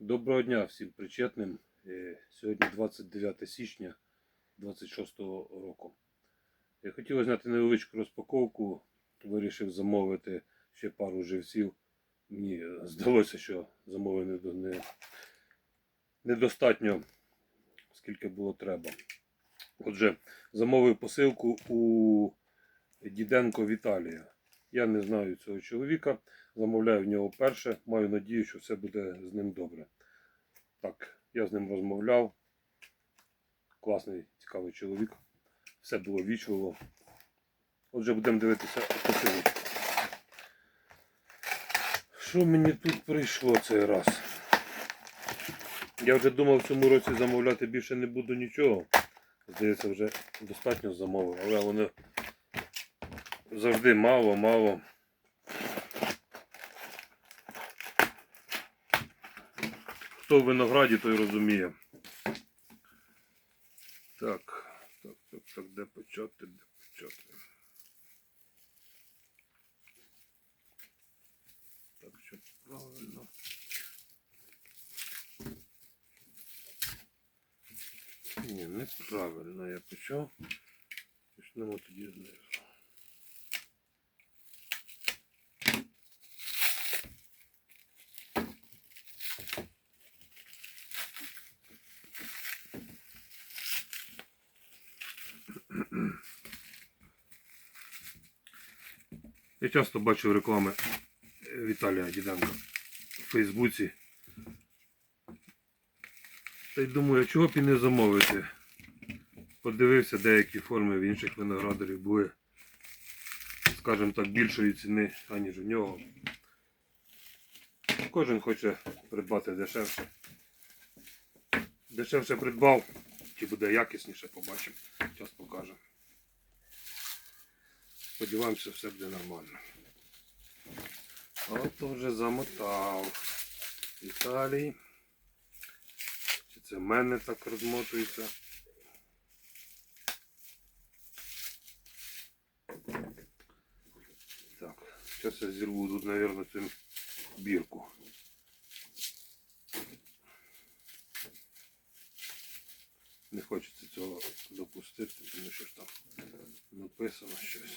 Доброго дня всім причетним. Е, Сьогодні 29 січня 26 року. Я хотів зняти невеличку розпаковку. Вирішив замовити ще пару живців. Мені здалося, що не, недостатньо, скільки було треба. Отже, замовив посилку у Діденко Віталія. Я не знаю цього чоловіка. Замовляю в нього перше. Маю надію, що все буде з ним добре. Так, я з ним розмовляв. Класний, цікавий чоловік. Все було вічливо. Отже, будемо дивитися посилочку. Що мені тут прийшло цей раз? Я вже думав в цьому році замовляти більше не буду нічого. Здається, вже достатньо замовив, але вони завжди мало, мало. Хто в винограді, той розуміє. Так, так, так, так, де почати, де почати. Так, щоб правильно. Ні, неправильно я почав. Почнемо тоді знизу. Я часто бачив реклами Віталія Діденка в Фейсбуці. Та й думаю, чого б і не замовити. Подивився деякі форми в інших виноградарів були, скажімо так, більшої ціни, аніж в нього. Кожен хоче придбати дешевше. Дешевше придбав, чи буде якісніше, побачимо. Сподіваємося, все буде нормально. От вже замотав. Віталій. Чи це в мене так розмотується? Так, зараз я зірву тут, мабуть, цю бірку. Не хочеться цього допустити, тому що ж там написано щось.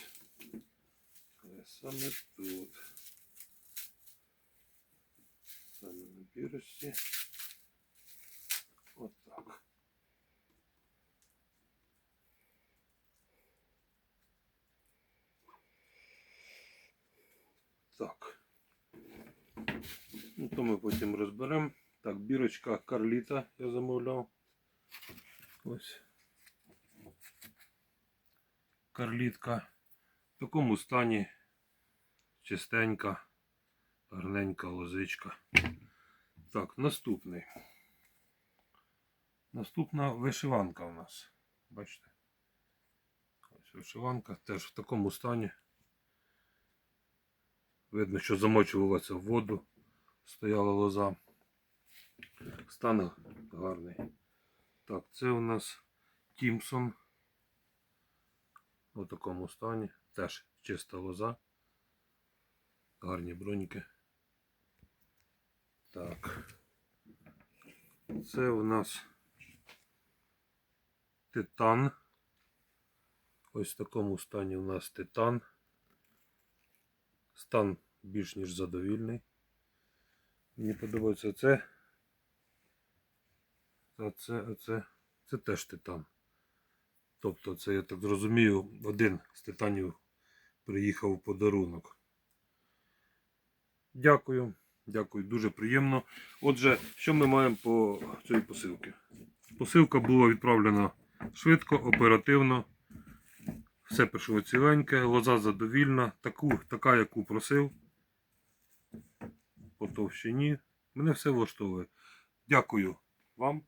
Але саме тут. Саме на бірочці. Отак. Так. Ну, то ми потім розберемо. Так, бірочка Карліта я замовляв. Ось. Карлітка. В такому стані чистенька, гарненька лозичка. Так, наступний. Наступна вишиванка у нас. Бачите? Ось вишиванка теж в такому стані. Видно, що замочувалася в воду, стояла лоза. Стан гарний. Так, це у нас Тімсон. У такому стані. Теж чиста лоза. Гарні броніки. Так. Це у нас титан. Ось в такому стані у нас титан. Стан більш ніж задовільний. Мені подобається це. А це, а це, це теж титан. Тобто, це, я так зрозумію, один з титанів приїхав у подарунок. Дякую. Дякую, дуже приємно. Отже, що ми маємо по цій посилці? Посилка була відправлена швидко, оперативно. Все пишло ціленьке, лоза задовільна, таку, така, яку просив. По товщині. Мене все влаштовує. Дякую вам.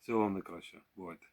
Всього вам найкраще. Бувайте.